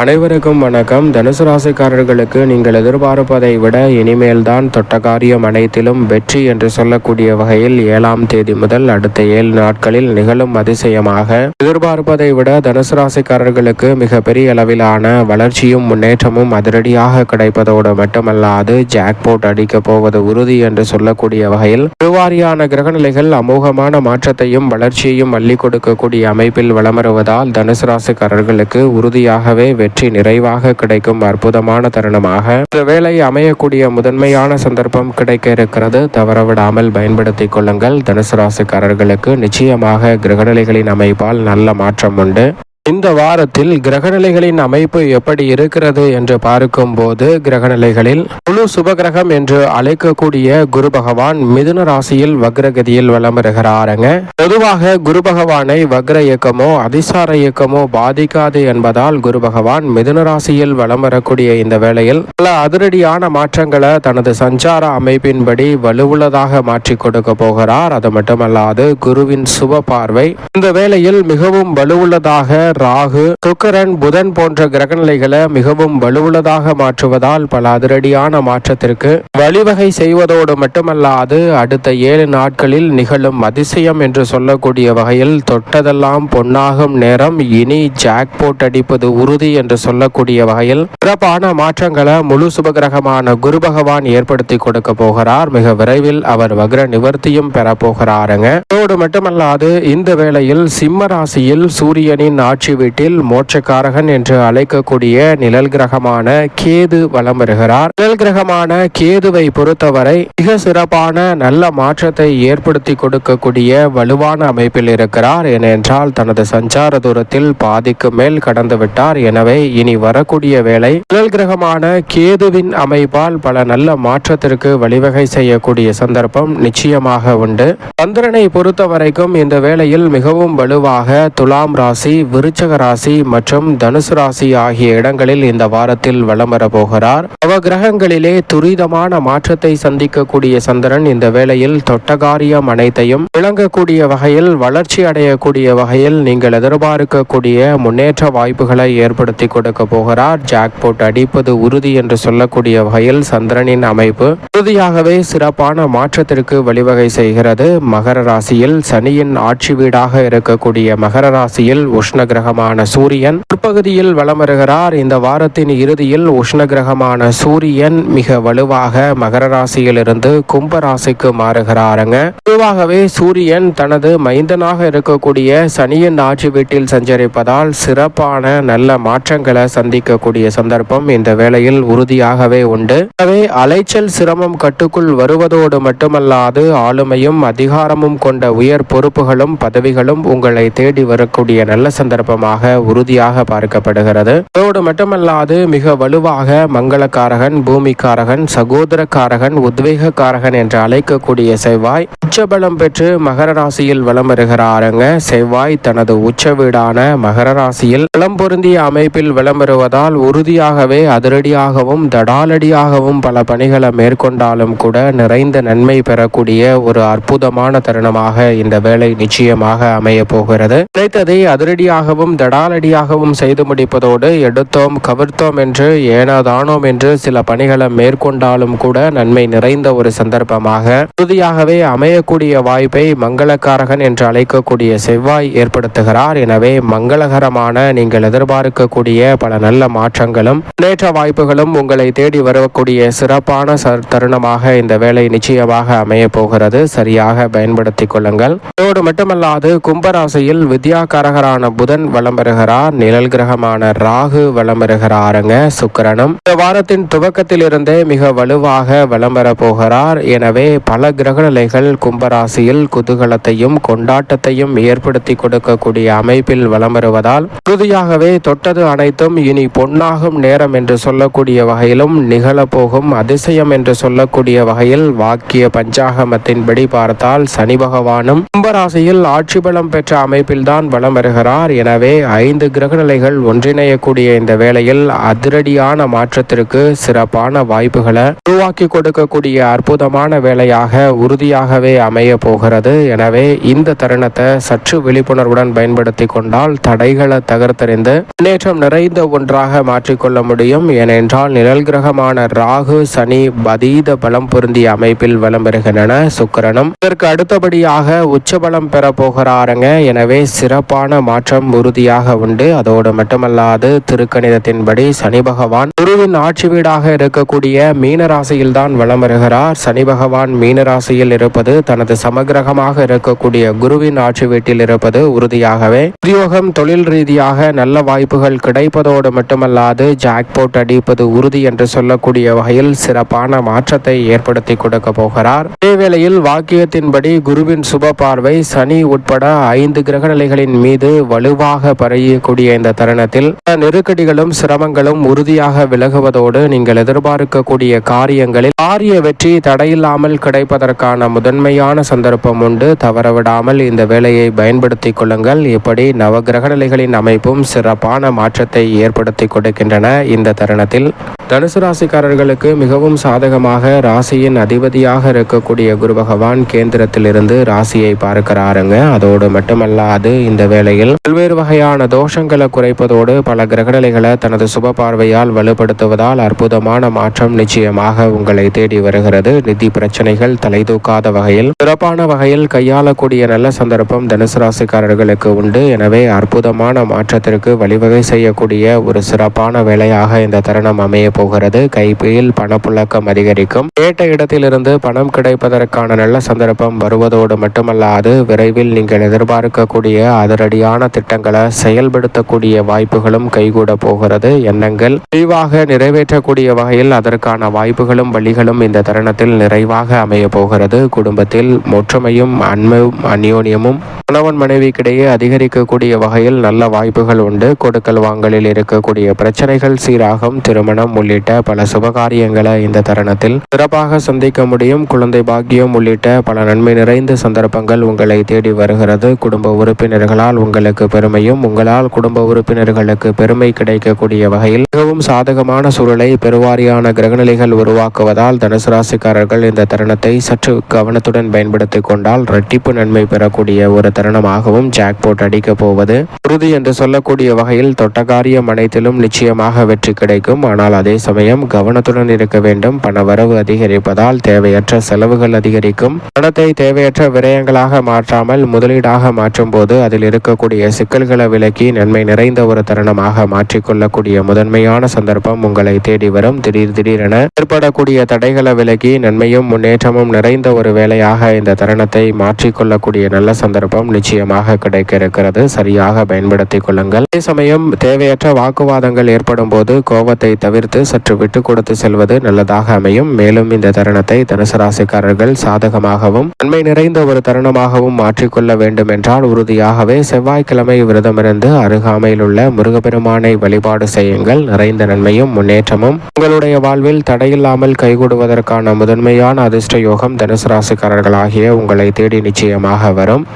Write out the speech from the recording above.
அனைவருக்கும் வணக்கம். தனுசு ராசிக்காரர்களுக்கு நீங்கள் எதிர்பார்ப்பதை விட இனிமேல்தான் தொட்ட காரியம் அனைத்திலும் வெற்றி என்று சொல்லக்கூடிய வகையில் ஏழாம் தேதி முதல் அடுத்த ஏழு நாட்களில் நிகழும் அதிசயமாக. எதிர்பார்ப்பதை விட தனுசு ராசிக்காரர்களுக்கு மிக பெரிய அளவிலான வளர்ச்சியும் முன்னேற்றமும் அதிரடியாக கிடைப்பதோடு மட்டுமல்லாது ஜாக்போட் அடிக்கப் போவது உறுதி என்று சொல்லக்கூடிய வகையில் பெருவாரியான கிரகநிலைகள் அமோகமான மாற்றத்தையும் வளர்ச்சியையும் அள்ளி கொடுக்கக்கூடிய அமைப்பில் வளம் வருவதால் தனுசு ராசிக்காரர்களுக்கு உறுதியாகவே வெற்றி நிறைவாக கிடைக்கும் அற்புதமான தருணமாக. இந்த வேலை அமையக்கூடிய முதன்மையான சந்தர்ப்பம் கிடைக்க இருக்கிறது. தவறவிடாமல் பயன்படுத்திக் கொள்ளுங்கள். தனுசு ராசிக்காரர்களுக்கு நிச்சயமாக கிரகநிலைகளின் அமைப்பால் நல்ல மாற்றம் உண்டு. இந்த வாரத்தில் கிரகநிலைகளின் அமைப்பு எப்படி இருக்கிறது என்று பார்க்கும்போது கிரகநிலைகளில் முழு சுபகிரகம் என்று அழைக்கக்கூடிய குரு பகவான் மிதுன ராசியில் வக்ரகதியில் வலம் வருகிறாருங்க. பொதுவாக குரு பகவானை வக்ர இயக்கமோ அதிசார இயக்கமோ பாதிக்காது என்பதால் குரு பகவான் மிதுன ராசியில் வலம் வரக்கூடிய இந்த வேளையில் பல அதிரடியான மாற்றங்களை தனது சஞ்சார அமைப்பின்படி வலுவுள்ளதாக மாற்றி கொடுக்க போகிறார். அது மட்டுமல்லாது குருவின் சுப பார்வை இந்த வேளையில் மிகவும் வலுவுள்ளதாக ராகு சுக்கரன் புதன் போன்ற கிரகநிலைகளை மிகவும் வலுவுள்ளதாக மாற்றுவதால் பல அதிரடியான மாற்றத்திற்கு வழிவகை செய்வதோடு மட்டுமல்லாது அடுத்த ஏழு நாட்களில் நிகழும் அதிசயம் என்று சொல்லக்கூடிய வகையில் தொட்டதெல்லாம் பொன்னாகும் நேரம். இனி ஜாக்போட் அடிப்பது உறுதி என்று சொல்லக்கூடிய வகையில் சிறப்பான மாற்றங்களை முழு சுபகிரகமான குரு பகவான் ஏற்படுத்தி கொடுக்க போகிறார். மிக விரைவில் அவர் வக்ர நிவர்த்தியும் பெற போகிறாருங்க. அதோடு மட்டுமல்லாது இந்த வேளையில் சிம்ம ராசியில் சூரியனின் ஆட்சி வீட்டில் மோட்சக்காரகன் என்று அழைக்கக்கூடிய நிழல் கிரகமான கேது வலம் வருகிறார். நிழல் கிரகமான கேதுவை பொறுத்தவரை மிக சிறப்பான நல்ல மாற்றத்தை ஏற்படுத்தி கொடுக்கக்கூடிய வலுவான அமைப்பில் இருக்கிறார். ஏனென்றால் தனது சஞ்சார தூரத்தில் பாதிக்கு மேல் கடந்து விட்டார். எனவே இனி வரக்கூடிய வேலை நிழல் கிரகமான கேதுவின் அமைப்பால் பல நல்ல மாற்றத்திற்கு வழிவகை செய்யக்கூடிய சந்தர்ப்பம் நிச்சயமாக உண்டு. சந்திரனை பொறுத்தவரைக்கும் இந்த வேளையில் மிகவும் வலுவாக துலாம் ராசி விருச்சக ராசி மற்றும் தனுசு ராசி ஆகிய இடங்களில் இந்த வாரத்தில் வலம் போகிறார். நவ கிரகங்களிலே துரிதமான மாற்றத்தை சந்திக்கக்கூடிய சந்திரன் இந்த வேளையில் தொட்டகாரியம் அனைத்தையும் விளங்கக்கூடிய வகையில் வளர்ச்சி அடையக்கூடிய வகையில் நீங்கள் எதிர்பார்க்கக்கூடிய முன்னேற்ற வாய்ப்புகளை ஏற்படுத்தி கொடுக்க போகிறார். ஜாக்போட் அடிப்பது உறுதி என்று சொல்லக்கூடிய வகையில் சந்திரனின் அமைப்பு உறுதியாகவே சிறப்பான மாற்றத்திற்கு வழிவகை செய்கிறது. மகர ராசியில் சனியின் ஆட்சி வீடாக இருக்கக்கூடிய மகர ராசியில் உஷ்ண கிரகமான சூரியன். பிற்பகுதியில் வலம் வருகிறார் இந்த வாரத்தின் இறுதியில் உஷ்ண கிரகமான சூரியன் மிக வலுவாக மகர ராசியிலிருந்து கும்ப ராசிக்கு மாறுகிறாருங்க. பொதுவாகவே சூரியன் தனது மைந்தனாக இருக்கக்கூடிய சனியின் ஆட்சி வீட்டில் சஞ்சரிப்பதால் சிறப்பான நல்ல மாற்றங்களை சந்திக்கக்கூடிய சந்தர்ப்பம் இந்த வேளையில் உறுதியாகவே உண்டு. எனவே அலைச்சல் சிரமம் கட்டுக்குள் வருவதோடு மட்டுமல்லாது ஆளுமையும் அதிகாரமும் கொண்ட உயர் பொறுப்புகளும் பதவிகளும் உங்களை தேடி வரக்கூடிய நல்ல சந்தர்ப்பம் சந்தர்ப்பமாக உறுதியாக பார்க்கப்படுகிறது. அதோடு மட்டுமல்லாது மிக வலுவாக மங்களக்காரகன் பூமிக்காரகன் சகோதரக்காரகன் உத்வேகக்காரகன் என்று அழைக்கக்கூடிய செவ்வாய் உச்சபலம் பெற்று மகர ராசியில் வலம் வருகிறாருங்க. செவ்வாய் தனது உச்ச வீடான மகர ராசியில் பலம் பொருந்திய அமைப்பில் வலம் வருவதால் உறுதியாகவே அதிரடியாகவும் தடாலடியாகவும் பல பணிகளை மேற்கொண்டாலும் கூட நிறைந்த நன்மை பெறக்கூடிய ஒரு அற்புதமான தருணமாக இந்த வேலை நிச்சயமாக அமைய போகிறது. கிடைத்ததை அதிரடியாகவும் தடாலடியாகவும் செய்து முடிப்பதோடு எடுத்தோம் கவிர்த்தோம் என்று ஏனோதானோம் என்று சில பணிகளை மேற்கொண்டாலும் கூட நன்மை நிறைந்த ஒரு சந்தர்ப்பமாக. உறுதியாகவே அமையக்கூடிய வாய்ப்பை மங்களக்காரகன் என்று அழைக்கக்கூடிய செவ்வாய் ஏற்படுத்துகிறார். எனவே மங்களகரமான நீங்கள் எதிர்பார்க்கக்கூடிய பல நல்ல மாற்றங்களும் முன்னேற்ற வாய்ப்புகளும் உங்களை தேடி வரக்கூடிய சிறப்பான தருணமாக இந்த வேலை நிச்சயமாக அமைய போகிறது. சரியாக பயன்படுத்திக் கொள்ளுங்கள். இதோடு மட்டுமல்லாது கும்பராசியில் வித்யாகாரகரான புதன் வலம் வருகிறார் நிழல் கிரகமான ராகு வலம் வருகிறாருங்க சுக்கரனும். இந்த வாரத்தின் துவக்கத்திலிருந்தே மிக வலுவாக வலம் வர போகிறார். எனவே பல கிரகநிலைகள் கும்பராசியில் குதூகலத்தையும் கொண்டாட்டத்தையும் ஏற்படுத்தி கொடுக்கக்கூடிய அமைப்பில் வலம் வருவதால் உறுதியாகவே தொட்டது அனைத்தும் இனி பொன்னாகும் நேரம் என்று சொல்லக்கூடிய வகையிலும் நிகழப்போகும் அதிசயம் என்று சொல்லக்கூடிய வகையில் வாக்கிய பஞ்சாகமத்தின்படி பார்த்தால் சனி பகவானும் கும்பராசியில் ஆட்சி பலம் பெற்ற அமைப்பில்தான் வலம் வருகிறார் எனவே எனவே ஐந்து கிரகநிலைகள் ஒன்றிணையக்கூடிய இந்த வேளையில் அதிரடியான மாற்றத்திற்கு சிறப்பான வாய்ப்புகளை உருவாக்கி கொடுக்கக்கூடிய அற்புதமான வேலையாக உறுதியாகவே அமைய போகிறது. எனவே இந்த தருணத்தை சற்று விழிப்புணர்வுடன் பயன்படுத்தி கொண்டால் தடைகளை தகர்த்தறிந்து முன்னேற்றம் நிறைந்த ஒன்றாக மாற்றிக்கொள்ள முடியும். ஏனென்றால் நிழல் கிரகமான ராகு சனி பதீத பலம் பொருந்திய அமைப்பில் வலம் பெறுகின்றன. சுக்கரனும் இதற்கு அடுத்தபடியாக உச்சபலம் பெறப்போகிறாருங்க எனவே சிறப்பான மாற்றம் உறுதியாக உண்டு. அதோடு மட்டுமல்லாது திருக்கணிதத்தின்படி சனி பகவான் குருவின் ஆட்சி வீடாக இருக்கக்கூடிய மீனராசியில் தான் வலம் வருகிறார். சனி பகவான் மீனராசியில் இருப்பது தனது சமகிரகமாக இருக்கக்கூடிய குருவின் ஆட்சி வீட்டில் இருப்பது உறுதியாகவே. உத்தியோகம் தொழில் ரீதியாக நல்ல வாய்ப்புகள் கிடைப்பதோடு மட்டுமல்லாது ஜாக்போட் அடிப்பது உறுதி என்று சொல்லக்கூடிய வகையில் சிறப்பான மாற்றத்தை ஏற்படுத்தி கொடுக்க போகிறார். இதேவேளையில் வாக்கியத்தின்படி குருவின் சுப பார்வை சனி உட்பட ஐந்து கிரக நிலைகளின் மீது வலுவாக பரவியக்கூடிய இந்த தருணத்தில் நெருக்கடிகளும் சிரமங்களும் உறுதியாக விலகுவதோடு நீங்கள் எதிர்பார்க்கக்கூடிய காரியங்களில் காரிய வெற்றி தடையில்லாமல் கிடைப்பதற்கான முதன்மையான சந்தர்ப்பம் உண்டு. தவறவிடாமல் இந்த வேலையை பயன்படுத்திக் கொள்ளுங்கள். இப்படி நவகிரக நிலைகளின் அமைப்பும் சிறப்பான மாற்றத்தை ஏற்படுத்தி கொடுக்கின்றன இந்த தருணத்தில். தனுசு ராசிக்காரர்களுக்கு மிகவும் சாதகமாக ராசியின் அதிபதியாக இருக்கக்கூடிய குரு பகவான் கேந்திரத்திலிருந்து ராசியை பார்க்கிறாருங்க. அதோடு மட்டுமல்லாது இந்த வேளையில் பல்வேறு வகையான தோஷங்களை குறைப்பதோடு பல கிரகநிலைகளை தனது சுப பார்வையால் வலுப்படுத்துவதால் அற்புதமான மாற்றம் நிச்சயமாக உங்களை தேடி வருகிறது. நிதி பிரச்சனைகள் தலை தூக்காத வகையில் சிறப்பான வகையில் கையாளக்கூடிய நல்ல சந்தர்ப்பம் தனுசு ராசிக்காரர்களுக்கு உண்டு. எனவே அற்புதமான மாற்றத்திற்கு வழிவகை செய்யக்கூடிய ஒரு சிறப்பான வேலையாக இந்த தருணம் அமைய போகிறது. கைப்பையில் பணப்புழக்கம் அதிகரிக்கும். கேட்ட இடத்திலிருந்து பணம் கிடைப்பதற்கான நல்ல சந்தர்ப்பம் வருவதோடு மட்டுமல்லாது விரைவில் நீங்கள் எதிர்பார்க்கக்கூடிய அதிரடியான திட்டங்கள் செயல்படுத்தக்கூடிய வாய்ப்புகளும் கைகூட போகிறது. எண்ணங்கள் தெளிவாக நிறைவேற்றக்கூடிய வகையில் அதற்கான வாய்ப்புகளும் வழிகளும் இந்த தருணத்தில் நிறைவாக அமைய போகிறது. குடும்பத்தில் ஒற்றுமையும் அன்பும் அந்யோன்யமும் கணவன் மனைவிக்கிடையே அதிகரிக்கக்கூடிய வகையில் நல்ல வாய்ப்புகள் உண்டு. கொடுக்கல் வாங்கலில் இருக்கக்கூடிய பிரச்சனைகள் சீராகும் திருமணம் உள்ளிட்ட பல சுபகாரியங்களை இந்த தருணத்தில் சிறப்பாக சந்திக்க முடியும். குழந்தை பாக்கியம் உள்ளிட்ட பல நன்மை நிறைந்த சந்தர்ப்பங்கள் உங்களை தேடி வருகிறது. குடும்ப உறுப்பினர்களால் உங்களுக்கு பெருமை பெருமையும் உங்களால் குடும்ப உறுப்பினர்களுக்கு பெருமை கிடைக்கக்கூடிய வகையில் மிகவும் சாதகமான சூழலை பெருவாரியான கிரகநிலைகள் உருவாக்குவதால் தனுசு ராசிக்காரர்கள் இந்த தருணத்தை சற்று கவனத்துடன் பயன்படுத்திக் கொண்டால் இரட்டிப்பு நன்மை பெறக்கூடிய ஒரு தருணமாகவும் ஜாக்போட் அடிக்கப் போவது உறுதி என்று சொல்லக்கூடிய வகையில் தொட்டகாரியம் அனைத்திலும் நிச்சயமாக வெற்றி கிடைக்கும். ஆனால் அதே சமயம் கவனத்துடன் இருக்க வேண்டும். பண வரவு அதிகரிப்பதால் தேவையற்ற செலவுகள் அதிகரிக்கும். பணத்தை தேவையற்ற விரயங்களாக மாற்றாமல் முதலீடாக மாற்றும் போது அதில் இருக்கக்கூடிய சிக்கல்கள் விலக்கி நன்மை நிறைந்த ஒரு தருணமாக மாற்றிக்கொள்ளக்கூடிய முதன்மையான சந்தர்ப்பம் உங்களை தேடி வரும். திடீர் திடீரென ஏற்படக்கூடிய தடைகளை விலக்கி நன்மையும் முன்னேற்றமும் நிறைந்த ஒரு வேலையாக இந்த தருணத்தை மாற்றிக்கொள்ளக்கூடிய நல்ல சந்தர்ப்பம் நிச்சயமாக கிடைக்க இருக்கிறது சரியாக பயன்படுத்திக் கொள்ளுங்கள். அதே சமயம் தேவையற்ற வாக்குவாதங்கள் ஏற்படும் போது கோபத்தை தவிர்த்து சற்று விட்டு கொடுத்து செல்வது நல்லதாக அமையும். மேலும் இந்த தருணத்தை தனுசு ராசிக்காரர்கள் சாதகமாகவும் நன்மை நிறைந்த ஒரு தருணமாகவும் மாற்றிக்கொள்ள வேண்டும் என்றால் உறுதியாகவே செவ்வாய்க்கிழமை விரதமிருந்து அருகாமையில் உள்ள முருகப்பெருமானை வழிபாடு செய்யுங்கள். நிறைந்த நன்மையும் முன்னேற்றமும். உங்களுடைய வாழ்வில் தடையில்லாமல் கைகூடுவதற்கான முதன்மையான அதிர்ஷ்ட யோகம் தனுசு ராசிக்காரர்களாகிய உங்களை தேடி நிச்சயமாக வரும்.